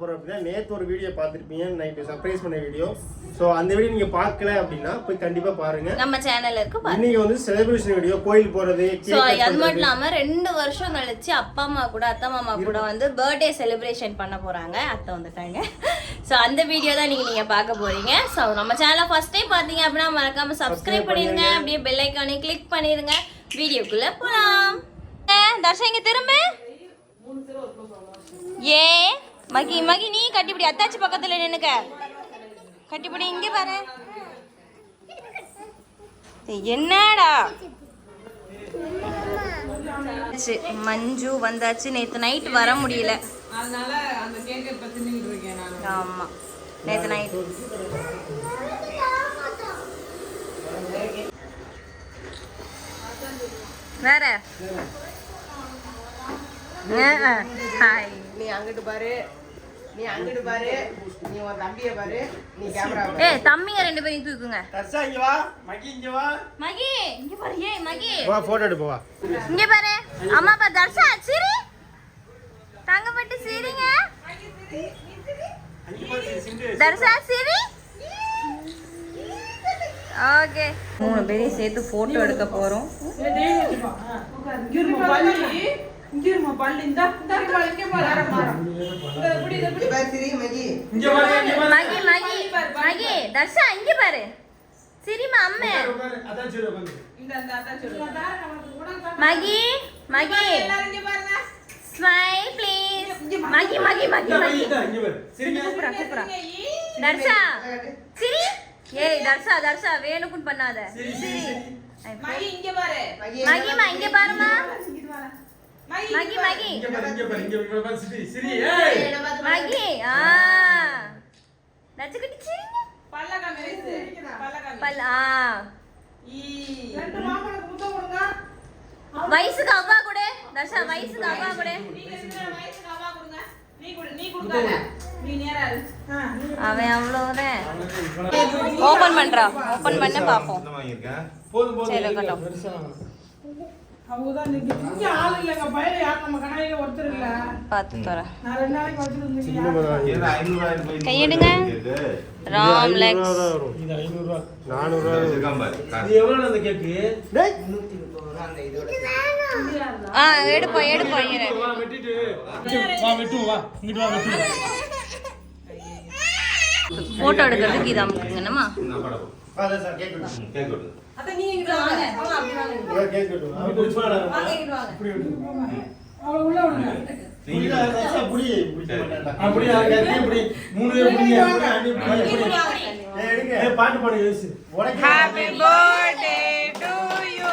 போறோம் அப்படின்னா நேத்து ஒரு வீடியோ பார்த்திருப்பீங்க நைட்டு சர்ப்ரைஸ் பண்ண வீடியோ ஸோ அந்த வீடியோ நீங்க பார்க்கல அப்படின்னா போய் கண்டிப்பா பாருங்க. நம்ம சேனல்ல இருக்கு இன்னைக்கு வந்து செலிப்ரேஷன் வீடியோ கோயில் போறது ஸோ அது மட்டும் பண்றது. இல்லாம ரெண்டு வருஷம் கழிச்சு அப்பா அம்மா கூட அத்தை மாமா கூட வந்து பர்த்டே செலிப்ரேஷன் பண்ண போறாங்க. அத்தை வந்துட்டாங்க. ஸோ அந்த வீடியோ தான் நீங்க நீங்க பார்க்க போறீங்க. ஸோ நம்ம சேனலை ஃபர்ஸ்ட் டைம் பார்த்தீங்க அப்படின்னா மறக்காம சப்ஸ்கிரைப் பண்ணிருங்க. அப்படியே பெல் ஐக்கானை கிளிக் பண்ணிருங்க. வீடியோக்குள்ள போலாம். தர்ஷன் இங்க திரும்ப. ஏ மகி மகி நீ கட்டிப்பிடி. அத்தாச்சி பக்கத்துல நின்னுக்க. கட்டிப்பிடி இங்க பாரு. என்னடா. மஞ்சு வந்தாச்சு. நேத்து நைட் வர முடியல. அதனால அந்த கேக்கை இப்ப தின்னுட்டு இருக்கேன் நான் ஆமா நேத்து நைட் வேற ஹாய் நீ அங்கிட்டு பாரு. நீ அங்கிட்டு பாரு. நீ உன் தம்பிய பாரு. நீ கேமரா ஏ தம்பிங்க ரெண்டு பேரையும் தூக்குங்க. தர்ஷா இங்க வா. மகி இங்க வா. மகி இங்க பாரு. ஏய் மகி. வா போட்டோ எடுப்போம் வா. இங்க பாரு. அம்மா பா தர்ஷா சிரி. தங்கப்பட்டு சிரிங்க. தர்ஷா சிரி. ஓகே. மூணு பேரையும் சேர்த்து போட்டோ எடுக்க போறோம். சிரி மகி. மகி மகி மகி தர்ஷா இங்க பாரு. சிரிமா அம்மே. அதான் சரி உட்காந்து இந்த இந்த அதான் சொல்லு. மகி மகி. எல்லாரும் இங்க பாருங்க. Smile please Mahi Mahi Mahi Mahi. இங்க பாரு. தர்ஷா சிரி. ஏய் தர்ஷா தர்ஷா பண்ணாத. சிரி மகி இங்க பாரு. மகிமா இங்க பாருமா. மகி மகி இங்க பாரு இங்க பாரு இங்க இங்க பாரு சிரி சிரி ஏய் மகி ஆ நச்சுக்கிட்டு சிரிங்க பல்லக்கா மெரிசு பல்லக்கா பல் ஆ ஈ வயசுக்கு அவ்வா கூட தர்ஷா வயசுக்கு அவ்வா கூட நீங்க இருக்கிற வயசுக்கு அவா கொடுங்க நீ கொடு நீ கொடுக்காத நீ நேரா இரு அவன் அவ்வளவுதான் ஓபன் பண்றா ஓபன் பண்ண பாப்போம் போதும் போதும் சரி, இருங்க. பார்த்து தர நான் ரெண்டு நாளைக்கு வச்சிருந்தீங்க சின்ன மரம் வாங்கி. கையெடுங்க. ராம் லெக்ஸ். 500 தான் வரும். இது 500 ரூபா. 400 ரூபா வரும். இது எவ்வளவு அந்த கேக்கு? டேய். அந்த இதோட ஆ எடுப்போம் எடுப்போம் இரு. போட்டோ எடுக்கிறதுக்கு இது அமுக்குங்க என்னம்மா வா, அதான் சார், கேக் வெட்டு. அத நீ இங்க வாங்க வாங்க அப்படி வாங்க இவா கேக் வெட்டுவோம். அவன் பிடிச்சு வாடா. வாங்க இங்க வாங்க இப்படி வெட்டு. அவளை உள்ள விடுங்க புரியுதா? தர்ஷா, புடி. பிடிக்க மாட்டேன்டா. அப்படி, அதுக்கு அது இப்படி. மூணு பேர் பிடிங்க. அப்படி, அப்படி, அப்படி, அப்படி. ஏய், எடுங்க. ஏய், பாட்டு பாடு யோசி. உனக்கு happy birthday to you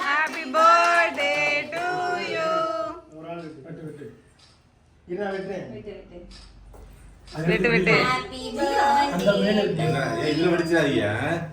happy birthday to you ஒரு ஆள் வெட்டு, வெட்டு, வெட்டு. அது வெட்டு, வெட்டு. ஹாப்பி அந்த மேல இருக்கு. இதுல வெடிச்சாதீங்க இது சாப்பிடு.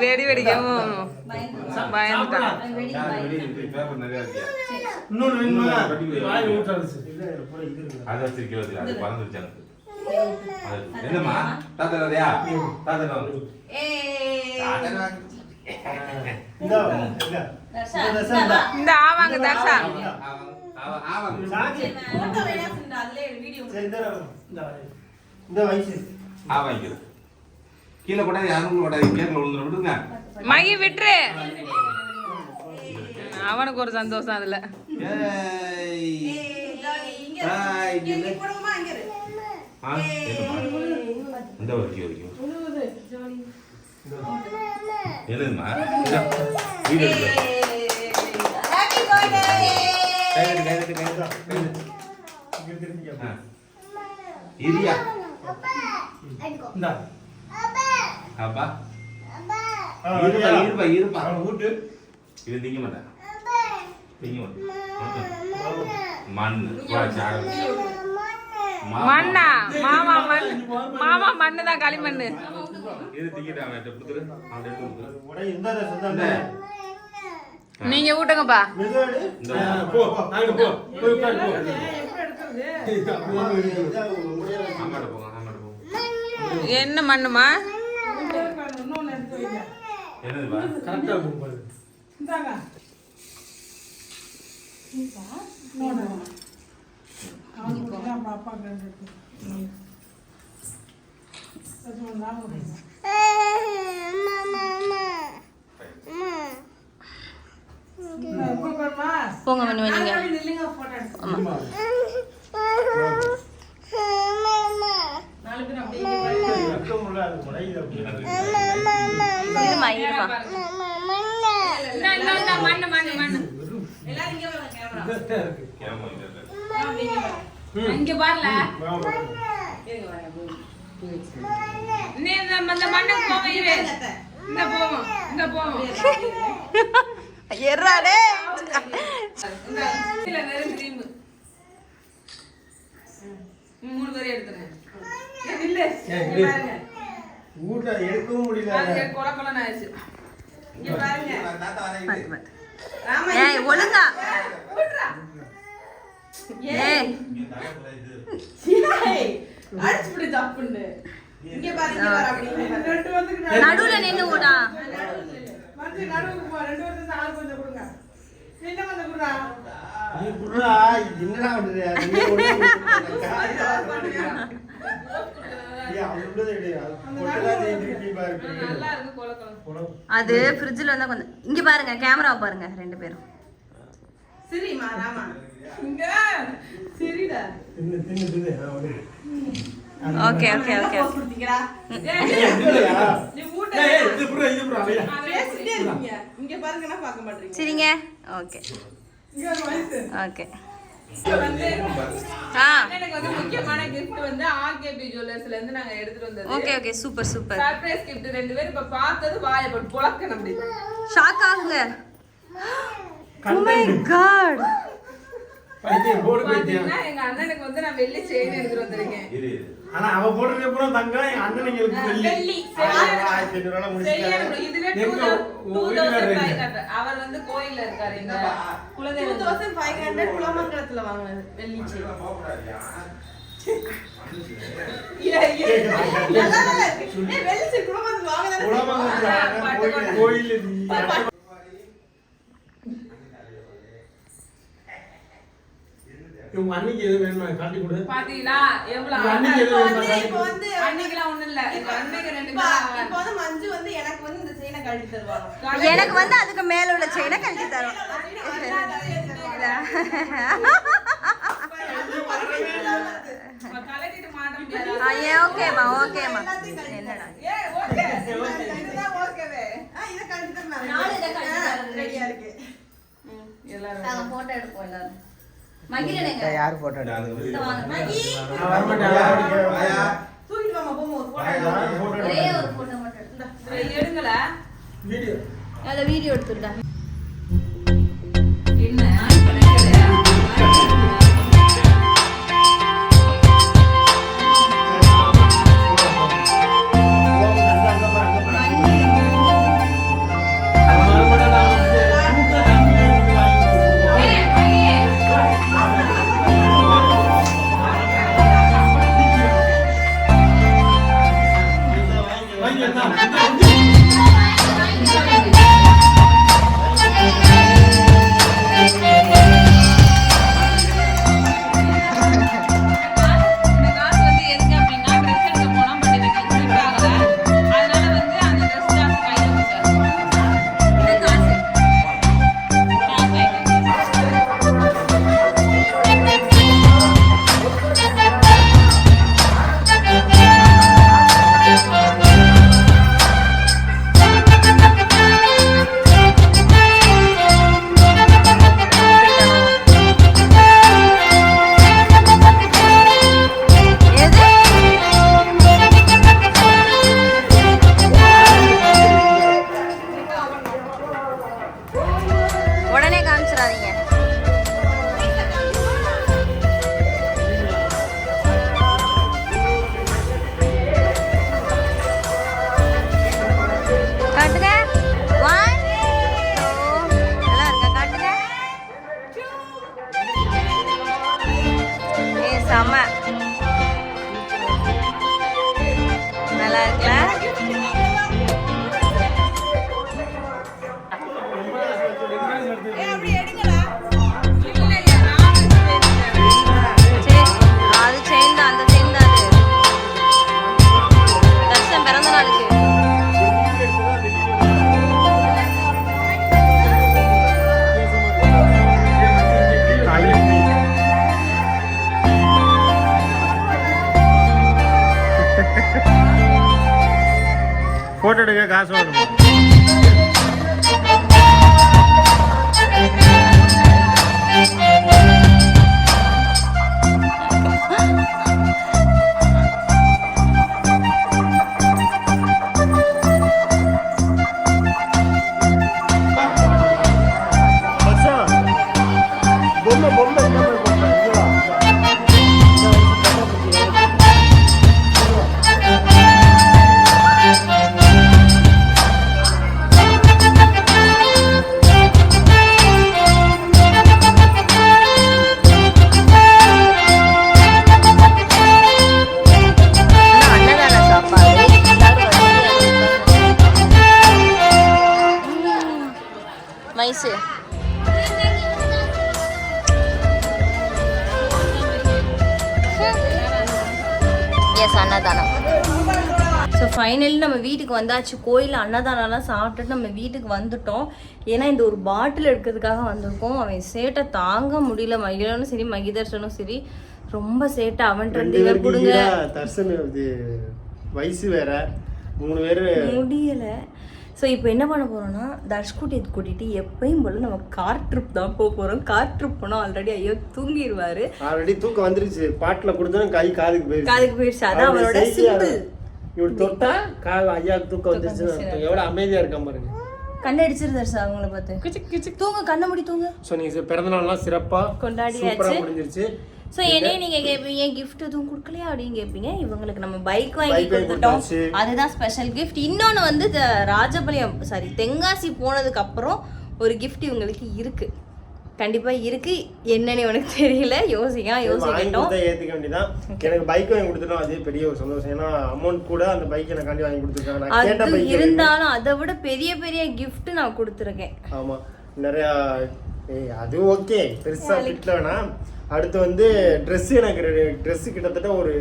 வெடி வெடிக்கவும் பயந்துட்டான் என்னம்மா? தாத்தா தாதையா தாத்தா வந்து இந்தா, தர்ஷா, ஆவாங்க. தர்ஷா இந்த வயசு ஆ வாங்கிக்கிறது கீழே போட்டா யாரும் போட்டாது கேட்கல விழுந்துட விடுங்க. மகி விட்டுரு. அவனுக்கு ஒரு சந்தோஷம் அதுல? இந்த வரைக்கும் வரைக்கும் வீடு. கை கட்டு, கை கட்டு, கை இந்தா, கட்டு. இங்க திரும்பிக்க. ஆ. இரியா இந்தா. அப்பா. ஆ, இருப்பா வரியா? இருப்பா இருப்பா. அவனை ஊட்டு. இது திங்க மாட்டேன் திங்க மாட்டேன் மண் சார் மண்ணா. மாமா. மண். மாமா. மண்ணு தான் களிமண்ணு இது அவன் கொடுத்துரு. நீங்க ஊட்டுங்கப்பா. போய் உட்காரு போ எப்படி எடுக்கிறது ஆமாட்ட போங்க ஆமாட்ட போங்க என்ன மண்ணுமா. போங்க மணி நீங்க ஆமா. இங்க மண்ணு மண்ணு மண்ணு. பாருல. நீ இந்த போவோம் இரு. இந்த போவோம் இந்த எறாடே மூணு பேரும் ஏய், நில்லு. ஏய், இங்க இரு. பாருங்க. வீட்டுல எடுக்கவும் முடியல அது கொல கொலன்னு ஆயிடுச்சு. இங்க பாருங்க. ஏய் ஒழுங்கா ஏய் ஏய், அடிச்சு விடு தப்புன்னு. இங்க பாரு, இங்க பாரு, அப்படி இங்க பாரு. ரெண்டு பேத்துக்கு நடு- நடுவுல நின்னு ஓடா வந்து நடுவுக்கு போ. ரெண்டு பேத்துக்கு ஆள் கொஞ்சம் கொடுங்க. நீ என்ன கொஞ்சம் கொடுடா. நீ புடுறா என்னடா பண்றது நீ ஒண்ணே கொடுத்துருக்கா. அது ஃப்ரிட்ஜில் வந்தா கொஞ்சம் இங்க பாருங்க கேமரா பாருங்க ரெண்டு பேரும். சிரிம்மா, ராமா. இங்க சிரிடா. தின்னு, தின்னு, தின்னு. ஆ, ஒண்ணு. Okay okay okay. சரிங்க. ஓகே. ஓகே. எனக்கு வந்து முக்கியமான gift வந்து ஆர்கேபி ஜுவல்லர்ஸ்ல இருந்து நாங்க எடுத்துட்டு வந்தது. Okay okay super super surprise gift ரெண்டு பேரும் இப்ப பார்த்தது வாயை போட்டு புழக்கணும் அப்படி. ஷாக் ஆகுங்க. Oh my god. பைத்தியம், போடு பைத்தியம். பாத்தீங்கன்னா எங்க அண்ணனுக்கு வந்து நான் வெள்ளி செயின் எடுத்துட்டு வந்திருக்கேன். ஆனா அவ போடுறது அப்புறம் தங்கம் என் அண்ணனுங்களுக்கு வெள்ளி வெள்ளி. ஆயிரம் ஆயிரத்தி ஐநூறு ரூபாய் சரியான முடிச்சுட்டாரு. இதுவே எங்க 2000 உங்க வீட்டுக்காரர் எங்க? 2500. அவர் வந்து கோயில்ல இருக்காரு எங்க குலதெய்வம் 2500 குலமங்கலத்துல வாங்கினது, வெள்ளி செயின். வெள்ளி குலமங்கலத்துல வாங்கினது. கோயில் அன்னைக்கு எது வேணுமா? காட்டி கொடு. பாத்தீங்களா? எவ்வளவு அன்னைக்கு எது இப்போ வேணுமா? இப்போ வந்து அன்னைக்கெல்லாம் ஒண்ணும் இல்ல. எங்க அன்னைக்கு ரெண்டு இப்போ இப்போ வந்து மஞ்சு வந்து எனக்கு வந்து இந்த செயினை கழட்டி தருவாங்க. எனக்கு வந்து அதுக்கு மேல உள்ள செயினை கழட்டி என்னடா? ஓகேவே. இதை இதை. ரெடியா இருக்கு. எல்லாரும் நாங்க போட்டோ எடுப்போம் எல்லாரும். யார் போட்டோ இந்த வாங்க. மகி! 了。போட்டோ எடுக்க காசு வேணும் மச்சான், பொம்மை பொம்மை அன்னதானம். ஸோ ஃபைனலி நம்ம வீட்டுக்கு வந்தாச்சு. கோயில் அன்னதானம்லாம் சாப்பிட்டுட்டு நம்ம வீட்டுக்கு வந்துட்டோம். ஏன்னா இந்த ஒரு பாட்டில் எடுக்கிறதுக்காக வந்திருக்கோம். அவன் சேட்டை தாங்க முடியல. மகிழனும் சரி மகிதர்ஷனும் சரி ரொம்ப சேட்டை. அவன் இவர் கொடுங்க. வயசு வேற. மூணு பேரு முடியல. ஸோ இப்போ என்ன பண்ண போறோம்னா தர்ஷ்குட்டி கூட்டிட்டு எப்பயும் போல நம்ம கார் ட்ரிப் தான் போக போறோம். கார் ட்ரிப் போனோம் ஆல்ரெடி ஐயோ தூங்கிடுவாரு ஆல்ரெடி தூக்கம் வந்துருச்சு. பாட்டுல கொடுத்தா கை காதுக்கு போயிருச்சு காதுக்கு போயிடுச்சு. அதான் அவரோட. சிம்பிள் இவர் தொட்டா கா ஐயா தூக்கம் வந்துருச்சு. எவ்வளவு அமைதியா இருக்கான் பாருங்க. கண்ணடிச்சிரு தர்ஷா அவங்கள பார்த்து. தூங்க கண்ணை மூடி தூங்க. ஸோ நீங்க பிறந்த நாள்லாம் சிறப்பா கொண்டாடியாச்சு. சூப்பரா முடிஞ்சிருச்சு. ஸோ என்னையும் நீங்க கேட்பீங்க கிஃப்ட் எதுவும் கொடுக்கலையா? அப்படின்னு கேட்பீங்க இவங்களுக்கு நம்ம பைக் வாங்கி கொடுத்துட்டோம். அதுதான் ஸ்பெஷல் கிஃப்ட் இன்னொன்று வந்து ராஜபாளையம் சாரி தென்காசி போனதுக்கு அப்புறம் ஒரு கிஃப்ட் இவங்களுக்கு இருக்கு. கண்டிப்பா இருக்கு. என்னன்னு உனக்கு தெரியல. வாங்கி யோசிக்கட்டும். ஏத்துக்க வேண்டியதான் எனக்கு பைக் வாங்கி கொடுத்துட்டோம். அதே பெரிய ஒரு சந்தோஷம். ஏன்னா அமௌண்ட் கூட அந்த பைக் எனக்காண்டி வாங்கி கொடுத்துருக்காங்க. இருந்தாலும் அதை விட பெரிய பெரிய gift நான் கொடுத்துருக்கேன். ஆமா. நிறைய அது ஓகே பெருசா ஃபிட்ல வேணாம். அடுத்து வந்து Dress எனக்கு Dress கிட்டத்தட்ட ஒரு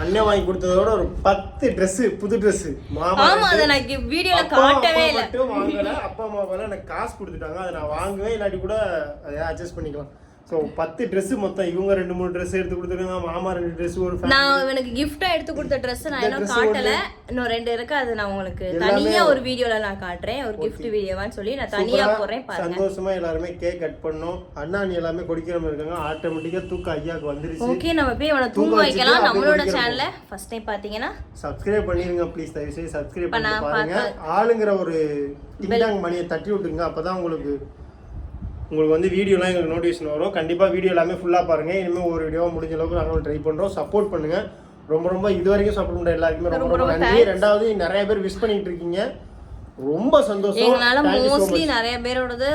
அண்ணன் வாங்கி கொடுத்ததோட ஒரு பத்து Dress புது Dress. மாமா அதை நான் வீடியோல காட்டவே இல்ல. மட்டும் வாங்கல. அப்பா அம்மா எனக்கு காசு கொடுத்துட்டாங்க. அதை நான் வாங்குவேன் இல்லாட்டி கூட அதை அட்ஜஸ்ட் பண்ணிக்கலாம். ஸோ பத்து Dress மொத்தம் இவங்க ரெண்டு மூணு Dress எடுத்து கொடுத்துருக்காங்க மாமா ரெண்டு Dress ஒரு. நான் இவனுக்கு gift-ஆ எடுத்து கொடுத்த ட்ரெஸ் நான் இன்னும் காட்டல. இன்னும் ரெண்டு இருக்கு அது நான் உங்களுக்கு தனியா ஒரு வீடியோல நான் காட்டுறேன். ஒரு gift வீடியோவான்னு சொல்லி நான் தனியா போறேன் பாருங்க. சந்தோஷமா எல்லாருமே கேக் கட் பண்ணோம். அண்ணா நீ எல்லாமே குடிக்காம இருக்காங்க. ஆட்டோமேட்டிக்கா தூக்கம் ஐயாக்கு வந்துருச்சு. ஓகே நம்ம போய் அவனை தூங்க வைக்கலாம். நம்மளோட. சேனல்ல ஃபர்ஸ்ட் டைம் பாத்தீங்கன்னா சப்ஸ்கிரைப் பண்ணிருங்க ப்ளீஸ் தயவு செய்து சப்ஸ்கிரைப் பண்ணி பாருங்க. ஆளுங்கிற ஒரு டிங்டாங் மணியை தட்டி விட்டுருங்க. அப்பதான் உங்களுக்கு உங்களுக்கு வந்து வீடியோலாம் எங்களுக்கு நோட்டிஃபிகேஷன் வரும். கண்டிப்பாக வீடியோ எல்லாமே ஃபுல்லாக பாருங்க. இனிமேல் ஒரு வீடியோ முடிஞ்ச அளவுக்கு நாங்களும் ட்ரை பண்ணுறோம் சப்போர்ட் பண்ணுங்க. ரொம்ப ரொம்ப இது வரைக்கும் சப்போர்ட் பண்ணுற எல்லாருக்குமே ரொம்ப ரொம்ப நன்றி. ரெண்டாவது நிறைய பேர் விஷ் பண்ணிட்டு இருக்கீங்க. ரொம்ப சந்தோஷம். எங்களால மோஸ்ட்லி. நிறைய பேரோடது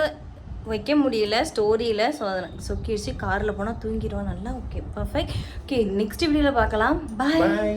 வைக்க முடியல. ஸ்டோரியில ஸோ அதை சொக்கிடுச்சு கார்ல போனா தூங்கிடுவோம் நல்லா ஓகே பர்ஃபெக்ட் ஓகே நெக்ஸ்ட் வீடியோல பார்க்கலாம். பாய்.